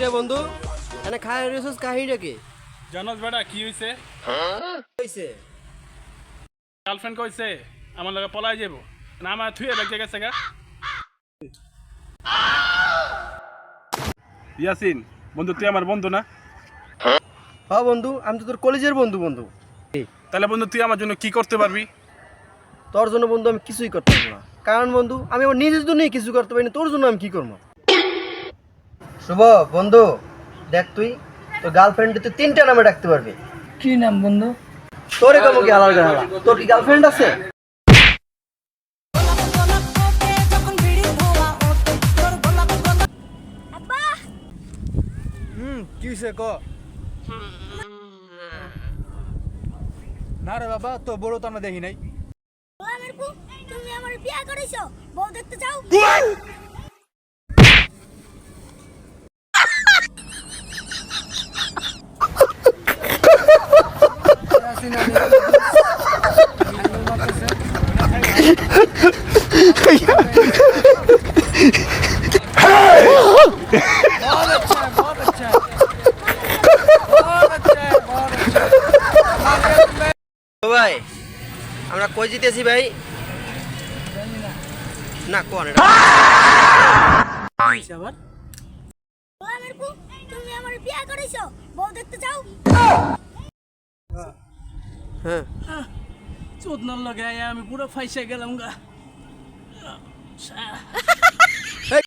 কে বন্ধু? এনে খায় রেসস কাহিনীটা কি? জানোস বেটা কি হইছে হইছে গার্লফ্রেন্ড কইছে আমার লগে পলাই যাব। না আমার থুয়ে ব্যাগ গেছে গা ইয়াসিন বন্ধু তুই আমার বন্ধু না? হ্যাঁ বন্ধু আমি তো তোর কলেজের বন্ধু বন্ধু। তাহলে বন্ধু তুই আমার জন্য কি করতে পারবি তোর জন্য বন্ধু আমি কিছুই করতে পারব না কারণ বন্ধু আমি আমার নিজের জন্যই কিছু করতে পারি না তোর জন্য আমি কি করব শুভ বন্ধু দেখ তুই তোর গার্লফ্রেন্ড তুই তিনটা নামে ডাকতে পারবি। কি নাম বন্ধু? তোর কেমন কি আলাদা আলাদা তোর কি গার্লফ্রেন্ড আছে? হুম কি হয়েছে ক? না রে বাবা তো বড় তো আমরা দেখি নাই। তুমি আমার বিয়া করেছ। বউ দেখতে চাও? ভাই আমরা কই জিতেছি ভাই? না কোন এটা? আবার তুমি আমার বিয়া করেছ বউ দেখতে চাও? হ্যাঁ। চোদনার লগে আমি পুরো ফাইসে গেলাম গা।